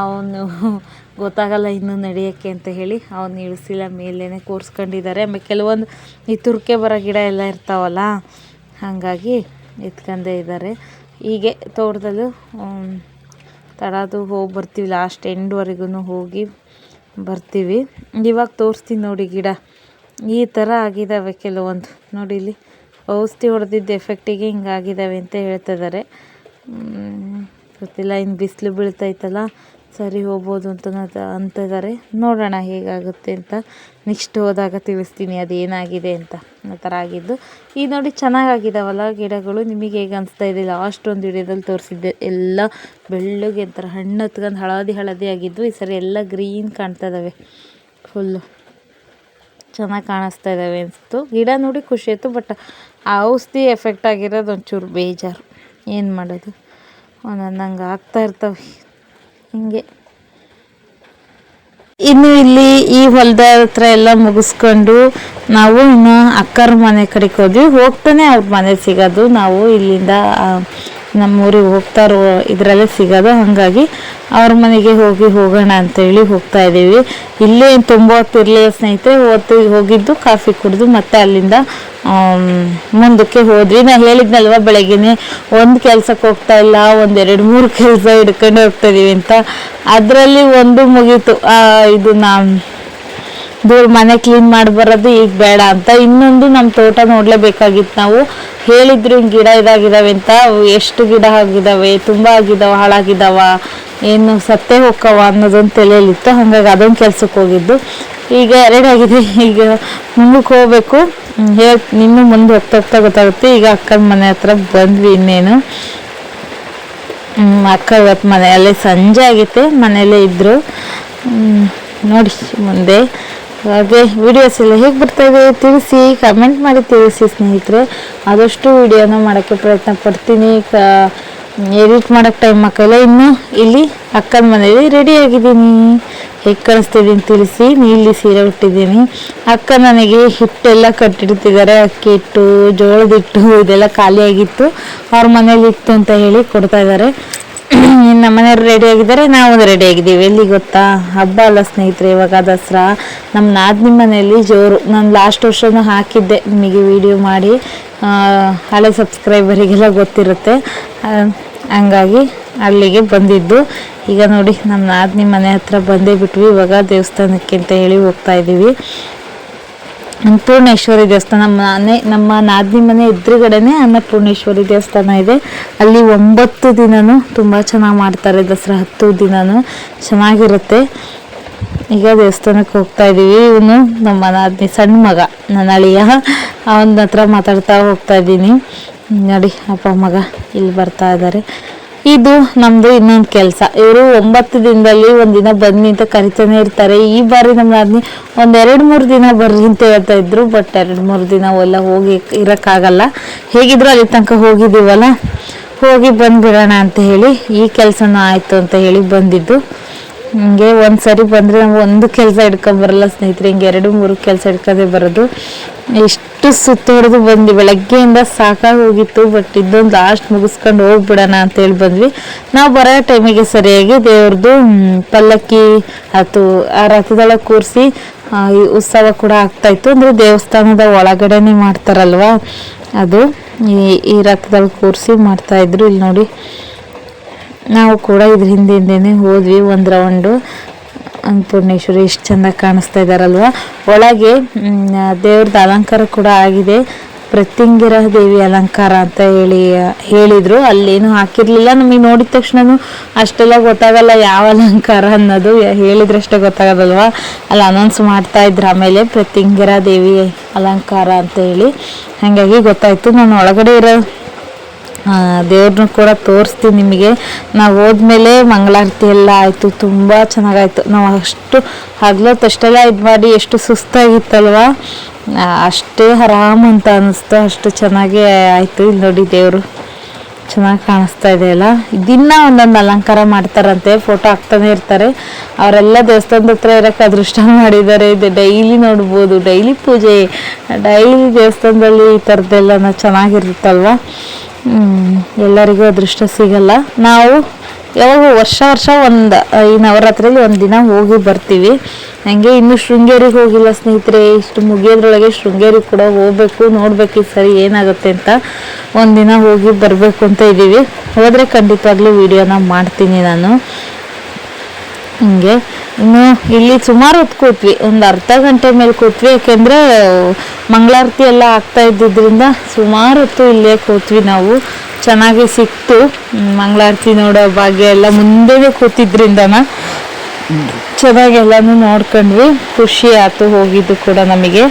ಅವನು ಗೊತ್ತಾಗಲ್ಲ ಇನ್ನೂ ನಡೆಯೋಕ್ಕೆ ಅಂತ ಹೇಳಿ ಅವನು ಇಳಿಸಿಲ್ಲ ಮೇಲೇ ಕೂರಿಸ್ಕೊಂಡಿದ್ದಾರೆ. ಆಮೇಲೆ ಕೆಲವೊಂದು ಈ ತುರ್ಕೆ ಬರೋ ಗಿಡ ಎಲ್ಲ ಇರ್ತಾವಲ್ಲ, ಹಾಗಾಗಿ ಎತ್ಕೊಂಡೇ ಇದ್ದಾರೆ. ಹೀಗೆ ತೋಟದಲ್ಲೂ ತಡದು ಹೋಗಿ ಬರ್ತೀವಿ ಲಾಸ್ಟ್ ಎಂಡ್ವರೆಗೂ ಹೋಗಿ ಬರ್ತೀವಿ. ಇವಾಗ ತೋರಿಸ್ತೀನಿ ನೋಡಿ ಗಿಡ. ಈ ಥರ ಆಗಿದ್ದಾವೆ ಕೆಲವೊಂದು. ನೋಡಿ ಇಲ್ಲಿ ಔಷಧಿ ಹೊಡೆದಿದ್ದ ಎಫೆಕ್ಟಿಗೆ ಹಿಂಗಾಗಿದ್ದಾವೆ ಅಂತ ಹೇಳ್ತಿದ್ದಾರೆ ಗೊತ್ತಿಲ್ಲ ಇನ್ನು ಬಿಸಿಲು ಬೀಳ್ತೈತಲ್ಲ ಸರಿ ಹೋಗ್ಬೋದು ಅಂತ ಅಂತಿದ್ದಾರೆ ನೋಡೋಣ ಹೇಗಾಗುತ್ತೆ ಅಂತ. ನೆಕ್ಸ್ಟ್ ಹೋದಾಗ ತಿಳಿಸ್ತೀನಿ ಅದೇನಾಗಿದೆ ಅಂತ ಆ ಥರ ಆಗಿದ್ದು. ಈಗ ನೋಡಿ ಚೆನ್ನಾಗಾಗಿದ್ದಾವಲ್ಲ ಗಿಡಗಳು. ನಿಮಗೆ ಹೇಗೆ ಅನಿಸ್ತಾ ಇದೆ? ಲಾಸ್ಟ್ ಒಂದು ವಿಡಿಯೋದಲ್ಲಿ ತೋರಿಸಿದ್ದೆ ಎಲ್ಲ ಬೆಳ್ಳಗೆ ಒಂಥರ ಹಣ್ಣು ಹತ್ಕೊಂಡು ಹಳದಿ ಹಳದಿ ಆಗಿದ್ದು, ಈ ಸರಿ ಎಲ್ಲ ಗ್ರೀನ್ ಕಾಣ್ತಾ ಇದ್ದಾವೆ ಫುಲ್ಲು ಚೆನ್ನಾಗಿ ಕಾಣಿಸ್ತಾ ಇದ್ದಾವೆ ಅನಿಸ್ತು. ಗಿಡ ನೋಡಿ ಖುಷಿ ಆಯಿತು ಬಟ್ ಆ ಔಷಧಿ ಎಫೆಕ್ಟ್ ಆಗಿರೋದು ಒಂಚೂರು ಬೇಜಾರು. ಏನು ಮಾಡೋದು? ಒಂದೊಂದು ಹಂಗೆ ಆಗ್ತಾ ಇರ್ತವೆ. ಹಿಂಗೆ. ಇನ್ನು ಇಲ್ಲಿ ಈ ಹೊಲದ ಹತ್ರ ಎಲ್ಲ ಮುಗಿಸ್ಕೊಂಡು ನಾವು ಇನ್ನು ಅಕ್ಕರ ಮನೆ ಕಡೆಗೆ ಹೋದ್ವಿ. ಹೋಗ್ತಾನೆ ಅವ್ರ ಮನೆ ಸಿಗೋದು. ನಾವು ಇಲ್ಲಿಂದ ನಮ್ಮ ಊರಿಗೆ ಹೋಗ್ತಾ ಇರೋ ಇದರಲ್ಲೇ ಸಿಗೋದು, ಹಾಗಾಗಿ ಅವ್ರ ಮನೆಗೆ ಹೋಗಿ ಹೋಗೋಣ ಅಂತೇಳಿ ಹೋಗ್ತಾ ಇದ್ದೀವಿ. ಇಲ್ಲೇ ತುಂಬ ಹೊತ್ತಿರಲಿಲ್ಲ ಸ್ನೇಹಿತರೆ, ಹೊತ್ತು ಹೋಗಿದ್ದು, ಕಾಫಿ ಕುಡಿದು ಮತ್ತೆ ಅಲ್ಲಿಂದ ಮುಂದಕ್ಕೆ ಹೋದ್ವಿ. ನಾ ಹೇಳಿದ್ನಲ್ವ ಬೆಳಗ್ಗೆನೆ, ಒಂದು ಕೆಲಸಕ್ಕೆ ಹೋಗ್ತಾ ಇಲ್ಲ, ಒಂದು ಎರಡು ಮೂರು ಕೆಲಸ ಹಿಡ್ಕೊಂಡು ಹೋಗ್ತಾ ಇದೀವಿ ಅಂತ. ಅದರಲ್ಲಿ ಒಂದು ಮುಗೀತು. ಇದು ನಾ ದೂರ ಮನೆ ಕ್ಲೀನ್ ಮಾಡಿ ಬರೋದು ಈಗ ಬೇಡ ಅಂತ. ಇನ್ನೊಂದು ನಮ್ಮ ತೋಟ ನೋಡಲೇಬೇಕಾಗಿತ್ತು ನಾವು. ಹೇಳಿದ್ರು ಹಿಂಗೆ ಗಿಡ ಇದಾಗಿದಾವೆ ಅಂತ. ಎಷ್ಟು ಗಿಡ ಆಗಿದಾವೆ, ತುಂಬ ಆಗಿದಾವ, ಹಾಳಾಗಿದಾವ, ಏನು ಸತ್ತೇ ಹೋಗವ ಅನ್ನೋದೊಂದು ತಲೆಯಲ್ಲಿತ್ತು ಹಾಗಾಗಿ ಅದೊಂದು ಕೆಲ್ಸಕ್ಕೆ ಹೋಗಿದ್ದು. ಈಗ ಎರಡಾಗಿದೆ ಈಗ ಮುಂದಕ್ಕೆ ಹೋಗ್ಬೇಕು. ಹೇಳಿ, ಇನ್ನು ಮುಂದೆ ಹೋಗ್ತಾ ಹೋಗ್ತಾ ಗೊತ್ತಾಗುತ್ತೆ. ಈಗ ಅಕ್ಕನ ಮನೆ ಹತ್ರ ಬಂದ್ವಿ ಇನ್ನೇನು. ಅಕ್ಕ ಇವತ್ತು ಮನೆಯಲ್ಲೇ ಸಂಜೆ ಆಗಿತ್ತೆ. ಮನೆಯಲ್ಲೇ ಇದ್ದರು ನೋಡಿ ಮುಂದೆ. ಹಾಗೆ ವಿಡಿಯೋಸ್ ಎಲ್ಲ ಹೇಗೆ ಬರ್ತಾ ಇದೆ ತಿಳಿಸಿ ಕಮೆಂಟ್ ಮಾಡಿ ತಿಳಿಸಿ ಸ್ನೇಹಿತರೆ. ಆದಷ್ಟು ವಿಡಿಯೋನ ಮಾಡೋಕ್ಕೆ ಪ್ರಯತ್ನ ಪಡ್ತೀನಿ. ಎಡಿಟ್ ಮಾಡೋಕ್ಕೆ ಟೈಮ್ ಹಾಕಲ್ಲ ಇನ್ನು. ಇಲ್ಲಿ ಅಕ್ಕನ ಮನೇಲಿ ರೆಡಿ ಆಗಿದ್ದೀನಿ. ಹೇಗೆ ಕಳಿಸ್ತಿದ್ದೀನಿ ತಿಳಿಸಿ. ನೀಲಿ ಸೀರೆ ಉಟ್ಟಿದ್ದೀನಿ. ಅಕ್ಕ ನನಗೆ ಹಿಟ್ಟೆಲ್ಲ ಕಟ್ಟಿಡ್ತಿದ್ದಾರೆ. ಅಕ್ಕಿ ಹಿಟ್ಟು, ಜೋಳದ ಹಿಟ್ಟು, ಇದೆಲ್ಲ ಖಾಲಿಯಾಗಿತ್ತು. ಅವ್ರ ಮನೇಲಿ ಇತ್ತು ಅಂತ ಹೇಳಿ ಕೊಡ್ತಾ ಇದ್ದಾರೆ. ಇನ್ನು ರೆಡಿ ಆಗಿದ್ದಾರೆ ನಾವು ರೆಡಿ ಆಗಿದ್ದೀವಿ. ಎಲ್ಲಿ ಗೊತ್ತಾ? ಹಬ್ಬ ಅಲ್ಲ ಸ್ನೇಹಿತರೆ, ಇವಾಗ ದಸರಾ. ನಮ್ಮ ನಾದಿನಿ ಮನೆಯಲ್ಲಿ ಜೋರು. ನಾನು ಲಾಸ್ಟ್ ವರ್ಷನೂ ಹಾಕಿದ್ದೆ. ನಿಮಗೆ ವಿಡಿಯೋ ಮಾಡಿ. ಹಳೆ ಸಬ್ಸ್ಕ್ರೈಬರಿಗೆಲ್ಲ ಗೊತ್ತಿರುತ್ತೆ. ಹಂಗಾಗಿ ಅಲ್ಲಿಗೆ ಬಂದಿದ್ದು. ಈಗ ನೋಡಿ ನಮ್ಮ ನಾದಿನಿ ಮನೆ ಹತ್ರ ಬಂದೇ ಬಿಟ್ವಿ. ಇವಾಗ ದೇವಸ್ಥಾನಕ್ಕೆ ಅಂತ ಹೇಳಿ ಹೋಗ್ತಾ ಇದ್ದೀವಿ. ಅನ್ನಪೂರ್ಣೇಶ್ವರಿ ದೇವಸ್ಥಾನ, ನಮ್ಮ ಮನೆ, ನಮ್ಮ ನಾದಿನಿ ಮನೆ ಎದುರುಗಡೆನೆ ಅನ್ನಪೂರ್ಣೇಶ್ವರಿ ದೇವಸ್ಥಾನ ಇದೆ. ಅಲ್ಲಿ ಒಂಬತ್ತು ದಿನನೂ ತುಂಬ ಚೆನ್ನಾಗಿ ಮಾಡ್ತಾರೆ, ದಸರಾ ಹತ್ತು ದಿನನೂ ಚೆನ್ನಾಗಿರುತ್ತೆ. ಈಗ ದೇವಸ್ಥಾನಕ್ಕೆ ಹೋಗ್ತಾ ಇದ್ದೀವಿ. ಇವನು ನಮ್ಮ ನಾದಿನಿ ಸಣ್ಣ ಮಗ, ನನ್ನ ಅಳಿಯ. ಅವನ ಹತ್ರ ಮಾತಾಡ್ತಾ ಹೋಗ್ತಾ ಇದ್ದೀನಿ. ನೋಡಿ, ಅಪ್ಪ, ಮಗ ಇಲ್ಲಿ ಬರ್ತಾ ಇದ್ದಾರೆ. ಇದು ನಮ್ದು ಇನ್ನೊಂದು ಕೆಲಸ. ಇವರು ಒಂಬತ್ತು ದಿನದಲ್ಲಿ ಒಂದಿನ ಬನ್ನಿ ಅಂತ ಕರಿತಾನೆ ಇರ್ತಾರೆ. ಈ ಬಾರಿ ನಮ್ಮ ನಾದಿನಿ ಒಂದೆರಡು ಮೂರು ದಿನ ಬರ್ರಿ ಅಂತ ಹೇಳ್ತಾ ಇದ್ರು ಬಟ್ ಎರಡು ಮೂರು ದಿನ ಎಲ್ಲ ಹೋಗಿ ಇರೋಕ್ಕಾಗಲ್ಲ. ಹೇಗಿದ್ರು ಅಲ್ಲಿ ತನಕ ಹೋಗಿದ್ದೀವಲ್ಲ? ಹೋಗಿ ಬಂದ್ಬಿಡೋಣ ಅಂತ ಹೇಳಿ ಈ ಕೆಲಸನೂ ಆಯಿತು ಅಂತ ಹೇಳಿ ಬಂದಿದ್ದು. ಹಿಂಗೆ ಒಂದು ಸರಿ ಬಂದರೆ ನಾವು ಒಂದು ಕೆಲಸ ಹಿಡ್ಕೊಂಬರಲ್ಲ ಸ್ನೇಹಿತರೆ, ಹಿಂಗೆ ಎರಡು ಮೂರು ಕೆಲಸ ಹಿಡ್ಕೊಂಡೇ ಬರೋದು. ಎಷ್ಟು ಸುತ್ತ ಹೊಡೆದು ಬಂದ್ವಿ. ಬೆಳಗ್ಗೆಯಿಂದ ಸಾಕಾಗಿ ಹೋಗಿತ್ತು ಬಟ್ ಇದೊಂದು ಲಾಸ್ಟ್ ಮುಗಿಸ್ಕೊಂಡು ಹೋಗ್ಬಿಡೋಣ ಅಂತ ಹೇಳಿ ಬಂದ್ವಿ. ನಾವು ಬರೋ ಟೈಮಿಗೆ ಸರಿಯಾಗಿ ದೇವ್ರದ್ದು ಪಲ್ಲಕ್ಕಿ ಆತು ಆ ರಥದಳ ಕೂರಿಸಿ ಉತ್ಸವ ಕೂಡ ಆಗ್ತಾಯಿತ್ತು ಅಂದರೆ ದೇವಸ್ಥಾನದ ಒಳಗಡೆನೆ ಮಾಡ್ತಾರಲ್ವಾ? ಅದು ಈ ಈ ರಥದಲ್ಲಿ ಕೂರಿಸಿ ಮಾಡ್ತಾ ಇದ್ರು. ಇಲ್ಲಿ ನೋಡಿ, ನಾವು ಕೂಡ ಇದ್ರ ಹಿಂದೆ ಹೋದ್ವಿ ಒಂದು ರೌಂಡು ಅನ್ನಪೂರ್ಣೇಶ್ವರಿ ಎಷ್ಟು ಚಂದ ಕಾಣಿಸ್ತಾ ಇದ್ದಾರಲ್ವ ಒಳಗೆ ದೇವ್ರದ್ದು ಅಲಂಕಾರ ಕೂಡ ಆಗಿದೆ. ಪ್ರತ್ಯಂಗಿರ ದೇವಿ ಅಲಂಕಾರ ಅಂತ ಹೇಳಿ, ಹೇಳಿದ್ರು. ಅಲ್ಲೇನು ಹಾಕಿರಲಿಲ್ಲ. ನಮಗೆ ನೋಡಿದ ತಕ್ಷಣ ಅಷ್ಟೆಲ್ಲ ಗೊತ್ತಾಗಲ್ಲ ಯಾವ ಅಲಂಕಾರ ಅನ್ನೋದು. ಹೇಳಿದ್ರಷ್ಟೇ ಗೊತ್ತಾಗೋದಲ್ವ? ಅಲ್ಲಿ ಅನೌನ್ಸ್ ಮಾಡ್ತಾ ಇದ್ರು ಆಮೇಲೆ ಪ್ರತ್ಯಂಗಿರ ದೇವಿ ಅಲಂಕಾರ ಅಂತ ಹೇಳಿ. ಹಾಗಾಗಿ ಗೊತ್ತಾಯಿತು. ನಾನು ಒಳಗಡೆ ಇರೋ ದೇವ್ರನ್ನ ಕೂಡ ತೋರಿಸ್ತೀನಿ ನಿಮಗೆ. ನಾವು ಹೋದ್ಮೇಲೆ ಮಂಗಳಾರತಿ ಎಲ್ಲ ಆಯಿತು, ತುಂಬ ಚೆನ್ನಾಗಾಯಿತು. ನಾವು ಅಷ್ಟು ಅಷ್ಟೆಲ್ಲ ಇದು ಮಾಡಿ ಎಷ್ಟು ಸುಸ್ತಾಗಿತ್ತಲ್ವ? ಅಷ್ಟೇ ಆರಾಮ್ ಅಂತ ಅನ್ನಿಸ್ತು ಅಷ್ಟು ಚೆನ್ನಾಗಿ ಆಯಿತು. ಇಲ್ಲಿ ನೋಡಿ ದೇವರು, ಚೆನ್ನಾಗಿ ಕಾಣಿಸ್ತಾ ಇದೆ ಅಲ್ಲ? ದಿನ ಒಂದೊಂದು ಅಲಂಕಾರ ಮಾಡ್ತಾರಂತೆ ಫೋಟೋ ಹಾಕ್ತಾನೆ ಇರ್ತಾರೆ. ಅವರೆಲ್ಲ ದೇವಸ್ಥಾನದ ಹತ್ರ ಇರೋಕ್ಕೆ ಅದೃಷ್ಟ ಮಾಡಿದ್ದಾರೆ. ಇದು ಡೈಲಿ ನೋಡ್ಬೋದು, ಡೈಲಿ ಪೂಜೆ. ಡೈಲಿ ದೇವಸ್ಥಾನದಲ್ಲಿ ಈ ಥರದ್ದೆಲ್ಲ ಚೆನ್ನಾಗಿರುತ್ತಲ್ವ? ಎಲ್ಲರಿಗೂ ಅದೃಷ್ಟ ಸಿಗಲ್ಲ. ನಾವು ಯಾವಾಗ ವರ್ಷ ವರ್ಷ ಒಂದು, ಈ ನವರಾತ್ರಿಯಲ್ಲಿ ಒಂದು ದಿನ ಹೋಗಿ ಬರ್ತೀವಿ. ಹಂಗೆ ಇನ್ನೂ ಶೃಂಗೇರಿಗೆ ಹೋಗಿಲ್ಲ ಸ್ನೇಹಿತರೆ. ಇಷ್ಟು ಮುಗಿಯೋದ್ರೊಳಗೆ ಶೃಂಗೇರಿ ಕೂಡ ಹೋಗ್ಬೇಕು, ನೋಡ್ಬೇಕು ಈ ಸರಿ ಏನಾಗುತ್ತೆ ಅಂತ. ಒಂದಿನ ಹೋಗಿ ಬರಬೇಕು ಅಂತ ಇದ್ದೀವಿ. ಹೋದರೆ ಖಂಡಿತವಾಗ್ಲೂ ವಿಡಿಯೋನ ಮಾಡ್ತೀನಿ ನಾನು. ಹಿಂಗೆ. ಇನ್ನು ಇಲ್ಲಿ ಸುಮಾರು ಹೊತ್ತು ಕೂತ್ವಿ. ಒಂದು ಅರ್ಧ ಗಂಟೆ ಮೇಲೆ ಕೂತ್ವಿ. ಯಾಕೆಂದರೆ ಮಂಗಳಾರತಿ ಎಲ್ಲ ಆಗ್ತಾ ಇದ್ದಿದ್ದರಿಂದ ಸುಮಾರು ಹೊತ್ತು ಇಲ್ಲೇ ಕೂತ್ವಿ ನಾವು. ಚೆನ್ನಾಗಿ ಸಿಕ್ತು. ಮಂಗಳಾರತಿ ನೋಡೋ ಭಾಗ್ಯ ಎಲ್ಲ ಮುಂದೆನೇ ಕೂತಿದ್ರಿಂದನ ಚೆನ್ನಾಗಿ ಎಲ್ಲನೂ ನೋಡ್ಕೊಂಡ್ವಿ. ಖುಷಿ ಆಯ್ತು ಹೋಗಿದ್ದು ಕೂಡ ನಮಗೆ.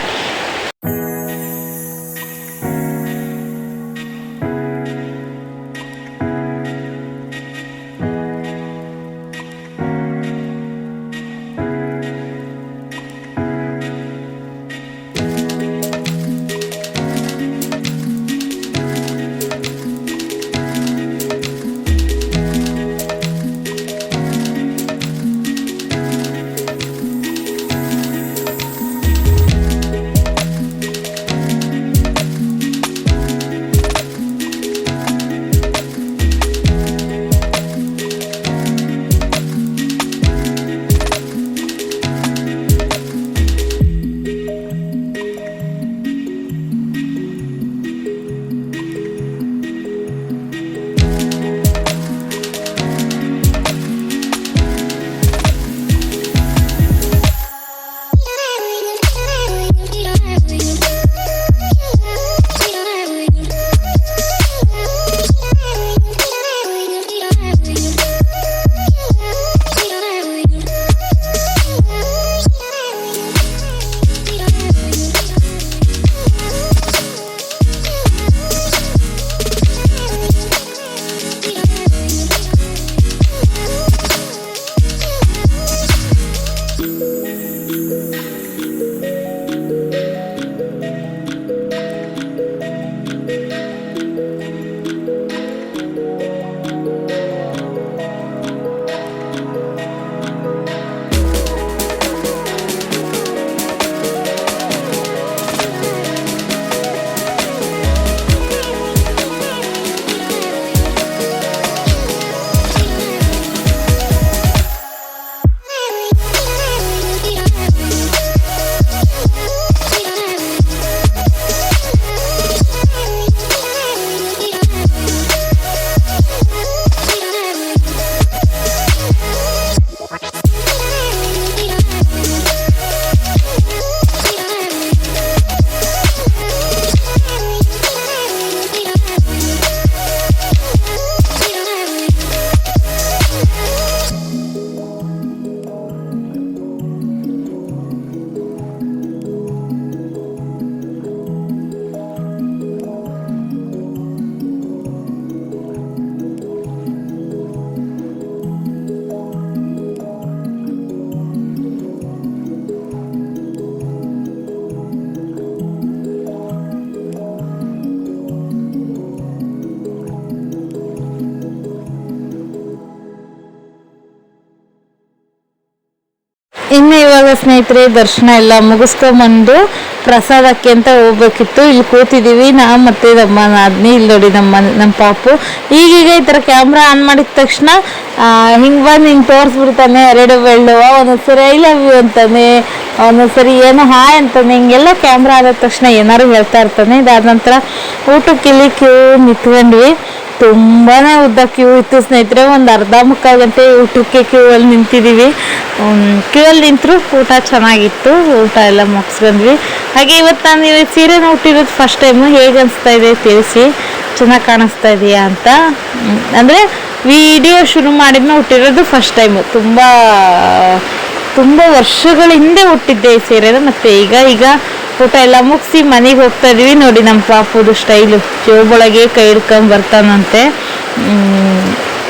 ಇನ್ನು ಇವಾಗ ಸ್ನೇಹಿತರೆ, ದರ್ಶನ ಎಲ್ಲ ಮುಗಿಸ್ಕೊಂಬಂದು ಪ್ರಸಾದಕ್ಕೆ ಅಂತ ಹೋಗ್ಬೇಕಿತ್ತು. ಇಲ್ಲಿ ಕೂತಿದ್ದೀವಿ ನಾ ಮತ್ತೆ ನಮ್ಮ ಅದ್ನಿ ಇಲ್ಲಿ ನೋಡಿ ನಮ್ಮ ನಮ್ಮ ಪಾಪು. ಈಗೀಗ ಈ ಥರ ಕ್ಯಾಮ್ರಾ ಆನ್ ಮಾಡಿದ ತಕ್ಷಣ ಹಿಂಗೆ ಬಂದು ಹಿಂಗೆ ತೋರಿಸ್ಬಿಡ್ತಾನೆ, ಎರಡು ಬೆಳ್ಳುವ, ಒಂದೊಂದ್ಸರಿ ಐ ಲವ್ ಯು ಅಂತಾನೆ, ಒಂದೊಂದ್ಸರಿ ಏನೋ ಹಾಯ್ ಅಂತಾನೆ, ಹಿಂಗೆಲ್ಲ ಕ್ಯಾಮ್ರಾ ಆದ ತಕ್ಷಣ ಏನಾರು ಹೇಳ್ತಾ ಇರ್ತಾನೆ. ಇದಾದ ನಂತರ ಊಟಕ್ಕೆ ಇಲ್ಲಿ ಕ್ಯೂ ನಿಂತ್ಕೊಂಡ್ವಿ. ತುಂಬಾನೇ ಉದ್ದ ಕ್ಯೂ ಇತ್ತು ಸ್ನೇಹಿತರೆ, ಒಂದು ಅರ್ಧ ಮುಕ್ಕಾಲು ಗಂಟೆ ಊಟಕ್ಕೆ ಕ್ಯೂ ಅಲ್ಲಿ ನಿಂತಿದ್ದೀವಿ ಕ್ಯೂ ಅಲ್ಲಿ ನಿಂತರು ಊಟ ಚೆನ್ನಾಗಿತ್ತು, ಊಟ ಎಲ್ಲ ಮುಗಿಸ್ಕೊಂಡ್ವಿ. ಹಾಗೆ ಇವತ್ತು ನಾನು ಇವತ್ತು ಸೀರೆನ ಹುಟ್ಟಿರೋದು ಫಸ್ಟ್ ಟೈಮು ಹೇಗೆ ಅನಿಸ್ತಾ ಇದೆ ತಿಳಿಸಿ. ಚೆನ್ನಾಗಿ ಕಾಣಿಸ್ತಾ ಇದೆಯಾ ಅಂತ. ಅಂದರೆ ವಿಡಿಯೋ ಶುರು ಮಾಡಿದ್ಮೇಲೆ ಹುಟ್ಟಿರೋದು ಫಸ್ಟ್ ಟೈಮು ತುಂಬ ತುಂಬ ವರ್ಷಗಳ ಹಿಂದೆ ಹುಟ್ಟಿದ್ದೆ ಈ ಸೀರೆನ, ಮತ್ತು ಈಗ ಈಗ ಊಟ ಎಲ್ಲ ಮುಗಿಸಿ ಮನೆಗೆ ಹೋಗ್ತಾ ಇದೀವಿ. ನೋಡಿ ನಮ್ಮ ಪಾಪುದು ಸ್ಟೈಲು ಜೋಬೊಳಗೆ ಕೈ ಹಿಡ್ಕೊಂಡ್ ಬರ್ತಾನಂತೆ.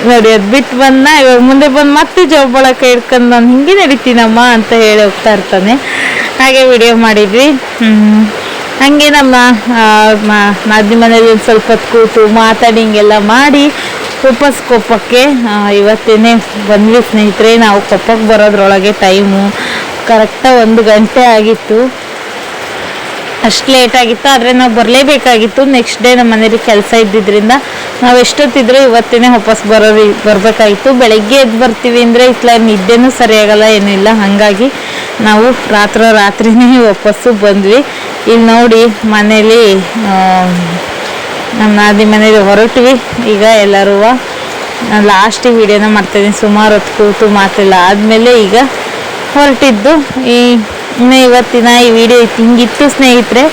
ನೋಡಿ ಅದು ಬಿಟ್ಟು ಬಂದ ಇವಾಗ ಮುಂದೆ ಬಂದು ಮತ್ತೆ ಜೋಬೊಳಗೆ ಕೈ ಹಿಡ್ಕೊಂಡು ನಾನು ಹಿಂಗೆ ನಡೀತೀನಮ್ಮ ಅಂತ ಹೇಳಿ ಹೋಗ್ತಾ ಇರ್ತಾನೆ. ಹಾಗೆ ವಿಡಿಯೋ ಮಾಡಿದ್ವಿ. ಹಂಗೆ ನಮ್ಮ ನಾದಿ ಮನೇಲಿ ಒಂದು ಸ್ವಲ್ಪ ಹೊತ್ತು ಕೂತು ಮಾತಾಡಿ ಹಿಂಗೆಲ್ಲ ಮಾಡಿ ವಾಪಸ್ ಕೊಪ್ಪಕ್ಕೆ ಇವತ್ತೇನೆ ಬಂದ್ವಿ ಸ್ನೇಹಿತರೆ, ನಾವು ಕೊಪ್ಪಕ್ಕೆ ಬರೋದ್ರೊಳಗೆ ಟೈಮು ಕರೆಕ್ಟಾಗಿ ಒಂದು ಗಂಟೆ ಆಗಿತ್ತು. ಅಷ್ಟು ಲೇಟ್ ಆಗಿತ್ತು, ಆದರೆ ನಾವು ಬರಲೇಬೇಕಾಗಿತ್ತು. ನೆಕ್ಸ್ಟ್ ಡೇ ನಮ್ಮ ಮನೇಲಿ ಕೆಲಸ ಇದ್ದಿದ್ದರಿಂದ ನಾವು ಎಷ್ಟೊತ್ತಿದ್ರು ಇವತ್ತೇ ವಾಪಸ್ ಬರೋದು ಬರಬೇಕಾಗಿತ್ತು. ಬೆಳಗ್ಗೆ ಎದ್ದು ಬರ್ತೀವಿ ಅಂದರೆ ಇತ್ಲ ನಿದ್ದೆನೂ ಸರಿಯಾಗಲ್ಲ ಏನಿಲ್ಲ ಹಾಗಾಗಿ ನಾವು ರಾತ್ರಿ ರಾತ್ರಿನೇ ವಾಪಸ್ಸು ಬಂದ್ವಿ. ಇಲ್ಲಿ ನೋಡಿ ಮನೇಲಿ ನಮ್ಮ ನಾದಿ ಮನೇಲಿ ಹೊರಟ್ವಿ. ಈಗ ಎಲ್ಲರೂ ನಾನು ಲಾಸ್ಟಿಗೆ ವಿಡಿಯೋನ ಮಾಡ್ತಾಯಿದ್ದೀನಿ ಸುಮಾರು ಹೊತ್ತು ಕೂತು ಮಾತಿಲ್ಲ ಆದಮೇಲೆ ಈಗ ಹೊರಟಿದ್ದು ಈ ಇನ್ನು ಇವತ್ತಿನ ಈ ವಿಡಿಯೋ ಹಿಂಗಿತ್ತು ಸ್ನೇಹಿತರೆ,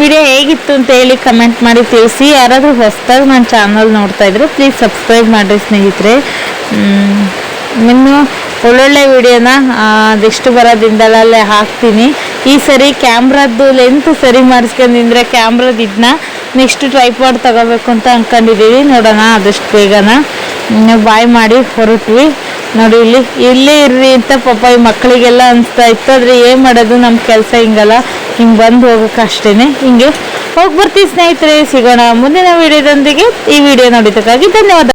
ವಿಡಿಯೋ ಹೇಗಿತ್ತು ಅಂತ ಹೇಳಿ ಕಮೆಂಟ್ ಮಾಡಿ ತಿಳಿಸಿ. ಯಾರಾದರೂ ಹೊಸದಾಗಿ ನನ್ನ ಚಾನಲ್ ನೋಡ್ತಾ ಇದ್ರೆ ಪ್ಲೀಸ್ ಸಬ್ಸ್ಕ್ರೈಬ್ ಮಾಡಿರಿ ಸ್ನೇಹಿತರೆ. ಇನ್ನು ಒಳ್ಳೊಳ್ಳೆ ವಿಡಿಯೋನ ಅದೆಷ್ಟು ಬರೋದಿಂದಲೇ ಹಾಕ್ತೀನಿ. ಈ ಸರಿ ಕ್ಯಾಮ್ರದ್ದು ಲೆಂತ್ ಸರಿ ಮಾಡಿಸ್ಕೊಂಡಿದ್ರೆ ಕ್ಯಾಮ್ರದ್ದು ಇದನ್ನ ನೆಕ್ಸ್ಟ್ ಟ್ರೈಪಾಡ್ ತಗೋಬೇಕು ಅಂತ ಅಂದ್ಕೊಂಡಿದ್ದೀವಿ ನೋಡೋಣ ಆದಷ್ಟು ಬೇಗನ. ಬಾಯ್ ಮಾಡಿ ಹೊರಟ್ವಿ. ನೋಡಿ, ಇಲ್ಲಿ ಇಲ್ಲಿ ಇರ್ರಿ ಅಂತ ಪಾಪ ಈ ಮಕ್ಕಳಿಗೆಲ್ಲ ಅನಿಸ್ತಾ ಇತ್ತು. ಆದರೆ ಏನು ಮಾಡೋದು ನಮ್ಮ ಕೆಲಸ ಹಿಂಗಲ್ಲ. ಹಿಂಗೆ ಬಂದು ಹೋಗೋಕೆ ಅಷ್ಟೇನೆ. ಹಿಂಗೆ ಹೋಗಿ ಬರ್ತೀವಿ ಸ್ನೇಹಿತರೆ, ಸಿಗೋಣ ಮುಂದಿನ ವಿಡಿಯೋದೊಂದಿಗೆ. ಈ ವಿಡಿಯೋ ನೋಡಿದ್ದಕ್ಕಾಗಿ ಧನ್ಯವಾದ.